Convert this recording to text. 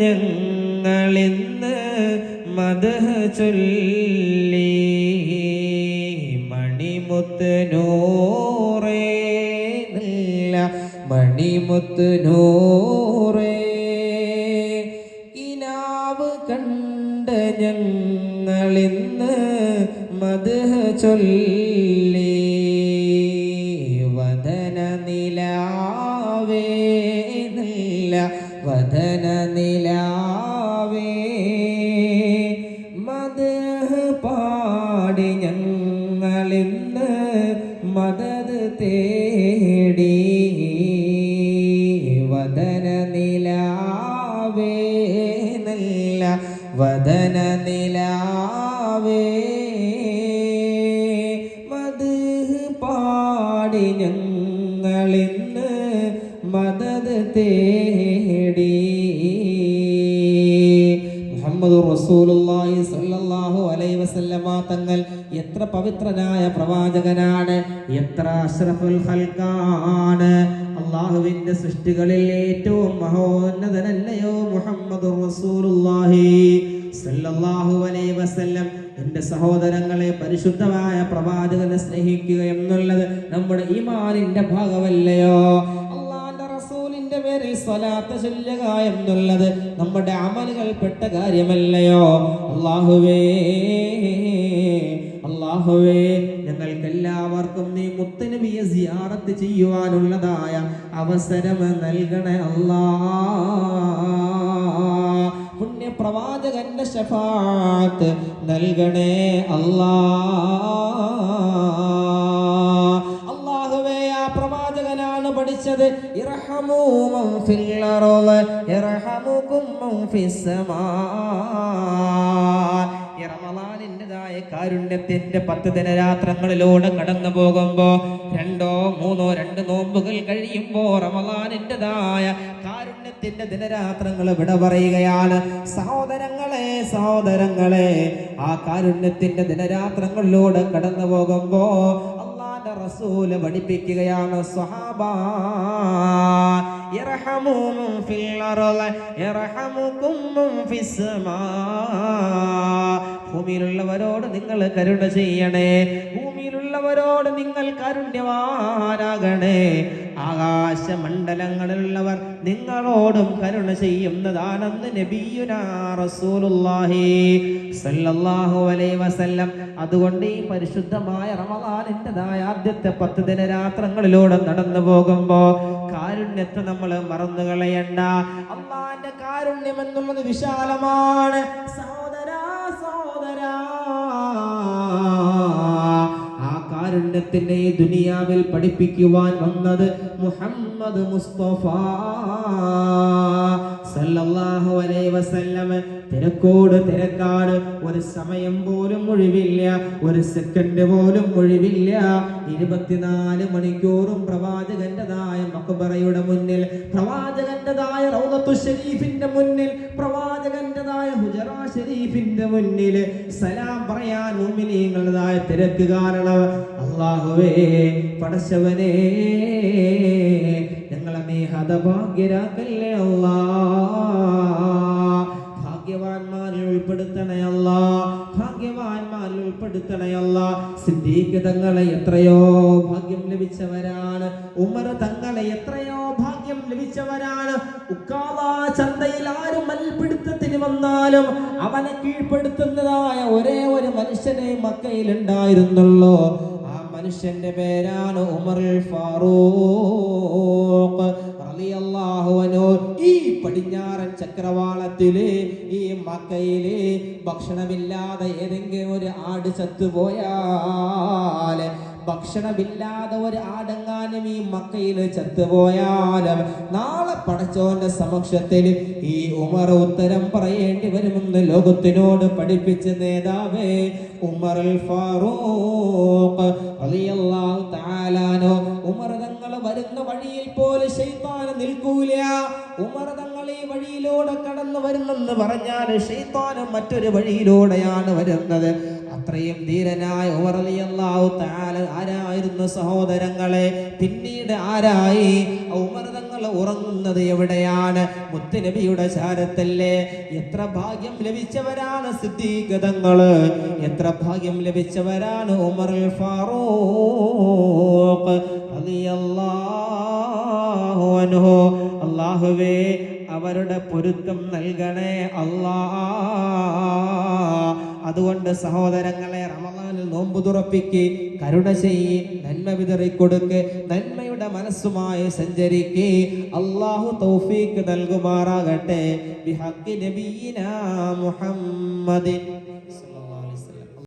ഞങ്ങളിന്ന് മത ചൊല്ലി മണിമുത്ത് നൂറേ മണിമുത്ത് കണ്ട ഞങ്ങളിന്ന് മത ചൊല്ലി പാടി ഞങ്ങളിന്ന് മദത് തേടി വദന നിലാവേ നല്ല വദന നിലാവേ മത് പാടി ഞങ്ങളിന്ന് മദത് തേടി തങ്ങൾ എത്ര പവിത്രനായ പ്രവാചകനാണ് എത്ര അഷ്റഫുൽ ഹൽക്കാണ് അള്ളാഹുവിന്റെ സൃഷ്ടികളിൽ ഏറ്റവും മഹോന്നതനല്ലയോ മുഹമ്മദ് റസൂലുള്ളാഹി സല്ലല്ലാഹു അലൈഹി വസല്ലം. എന്റെ സഹോദരങ്ങളെ പരിശുദ്ധമായ പ്രവാചകനെ സ്നേഹിക്കുക എന്നുള്ളത് നമ്മുടെ ഈമാനിന്റെ ഭാഗമല്ലയോ? റസൂലിന്റെ സ്വലാത്ത് ചൊല്ലുക എന്നുള്ളത് നമ്മുടെ അമലുകൾ പെട്ട കാര്യമല്ലയോ? അള്ളാഹുവേ അള്ളാഹുവേ ഞങ്ങൾക്ക് എല്ലാവർക്കും നീ മുത്തനബിയെ സിയാറത്ത് ചെയ്യുവാനുള്ളതായ അവസരം നൽകണേ അല്ലാ പുണ്യപ്രവാചകന്റെ ഷഫാത്ത് നൽകണേ അല്ലാ അള്ളാഹുവേ ആ പ്രവാചകനാണ് പഠിച്ചത്. ഇർഹമൂ മൻ ഈ റമളാനിന്റെതായ കാരുണ്യത്തിന്റെ പത്ത് ദിനരാത്രങ്ങളിലൂടെ കടന്നു പോകുമ്പോൾ രണ്ടോ മൂന്നോ രണ്ട് നോമ്പുകൾ കഴിയുമ്പോ റമലാനിന്റെതായ കാരുണ്യത്തിന്റെ ദിനരാത്രങ്ങൾ വിട പറയുകയാണ്. സഹോദരങ്ങളെ സഹോദരങ്ങളെ ആ കാരുണ്യത്തിന്റെ ദിനരാത്രങ്ങളിലൂടെ കടന്നു പോകുമ്പോൾ അള്ളാന്റെ റസൂൽ പഠിപ്പിക്കുകയാണ്. സ്വഹാബ ഇർഹമൂ മൻ ഫിൽ അർൾ ഇർഹമുകും മൻ ഫിസ് സമാ ഭൂമിയിലുള്ളവരോട് നിങ്ങൾ കരുണ ചെയ്യണേ. ഭൂമിയിലുള്ളവരോട് നിങ്ങൾ കരുണ്യവാനാകണേ ആകാശമണ്ഡലങ്ങളിലുള്ളവർ നിങ്ങളോടും കരുണ ചെയ്യുന്നതാണെന്ന് നബിയുനാ റസൂലുള്ളാഹി സല്ലല്ലാഹു അലൈഹി വസല്ലം. അതുകൊണ്ട് ഈ പരിശുദ്ധമായ റമദാനിന്റെതായ ആദ്യത്തെ പത്ത് ദിന രാത്രങ്ങളിലൂടെ നടന്നു പോകുമ്പോൾ കാരുണ്യത്തെ നമ്മൾ മറന്നു കളയണ്ട അള്ളാന്റെ കാരുണ്യം എന്നുള്ളത് വിശാലമാണ്. ആ കാരുണ്യത്തിന്റെ ഈ ദുനിയാവിൽ പഠിപ്പിക്കുവാൻ വന്നത് മുഹമ്മദ് മുസ്തഫ. സല്ലല്ലാഹു അലൈഹി വസല്ലം തിരക്കോട് തിരക്കാട് ഒരു സമയം പോലും ഒഴിവില്ല ഒരു സെക്കൻഡ് പോലും ഒഴിവില്ല. ഇരുപത്തിനാല് മണിക്കൂറും പ്രവാചകന്റെതായ മക്ബറയുടെ മുന്നിൽ പ്രവാചകന്റെതായ റൗദത്തു ഷരീഫിന്റെ മുന്നിൽ പ്രവാചകന്റെതായ ഹുജറ ഷരീഫിന്റെ മുന്നിൽ സലാം പറയാൻ ഉമിനീങ്ങളുടേതായ തിരക്ക് കാരണം അള്ളാഹുവേ പടച്ചവനേ ഹത ഹതഭാഗ്യരാക്കല്ലേ അല്ലാ? ഭാഗ്യവാന്മാരിൽ ഉൾപ്പെടുത്തണയല്ല ഭാഗ്യവാന്മാരിൽ ഉൾപ്പെടുത്തണയല്ല സിദ്ദീഖ് തങ്ങളെ എത്രയോ ഭാഗ്യം ലഭിച്ചവരാണ്. ഉമർ തങ്ങളെ എത്രയോ ഭാഗ്യം ലഭിച്ചവരാണ്. ചന്തയിൽ ആരും മൽപിടുത്തത്തിന് വന്നാലും അവനെ കീഴ്പ്പെടുത്തുന്നതായ ഒരേ ഒരു മനുഷ്യനെ മക്കയിൽ ഉണ്ടായിരുന്നുള്ളൂ. ആ മനുഷ്യന്റെ പേരാണ് ഉമർ ഫാറൂഖ്. ഈ പടിഞ്ഞാറൻ ചക്രവാളത്തിൽ ഈ മക്കയിൽ ഭക്ഷണമില്ലാതെ ഏതെങ്കിലും ഒരു ആട് ചത്തുപോയാൽ ഭക്ഷണമില്ലാതെ ഒരു ആടെങ്ങാനും ഈ മക്കയിൽ ചത്തുപോയാലും നാളെ പടച്ചോന്റെ സമക്ഷത്തിൽ ഈ ഉമർ ഉത്തരം പറയേണ്ടി വരുമെന്ന് ലോകത്തിനോട് പഠിപ്പിച്ച നേതാവേ ഉമർ ഫാറൂഖ് ഉമർ തങ്ങൾ വരുന്ന വഴിയിൽ പോലെ ശൈത്താൻ നിൽക്കൂല. ഉമർ തങ്ങൾ ഈ വഴിയിലൂടെ കടന്നു വരുന്നെന്ന് പറഞ്ഞാൽ ശൈത്താനും മറ്റൊരു വഴിയിലൂടെയാണ് വരുന്നത്. അത്രയും ധീരനായ ഉമർ റളിയല്ലാഹു തആല ആരായിരുന്നു സഹോദരങ്ങളെ? പിന്നീട് ആരായി? ഉമർ തങ്ങൾ ഉറങ്ങുന്നത് എവിടെയാണ്? മുത്തുനബിയുടെ ചാരത്തല്ലേ? എത്ര ഭാഗ്യം ലഭിച്ചവരാണ് സിദ്ധീകതങ്ങൾ എത്ര ഭാഗ്യം ലഭിച്ചവരാണ് ഉമർ ഫാറൂഖ് അള്ളാഹുവേ അവരുടെ പൊരുത്തം നൽകണേ അല്ലാ അതുകൊണ്ട് സഹോദരങ്ങളെ റമദാനിൽ നോമ്പ് തുറപ്പിക്ക് കരുണ ചെയ്യ് നന്മ വിതറിക്കൊടുക്ക് നന്മയുടെ മനസ്സുമായി സഞ്ചരിക്ക്. അള്ളാഹു തൗഫീക്ക് നൽകുമാറാകട്ടെ. നബിയിനാ മുഹമ്മദിൻ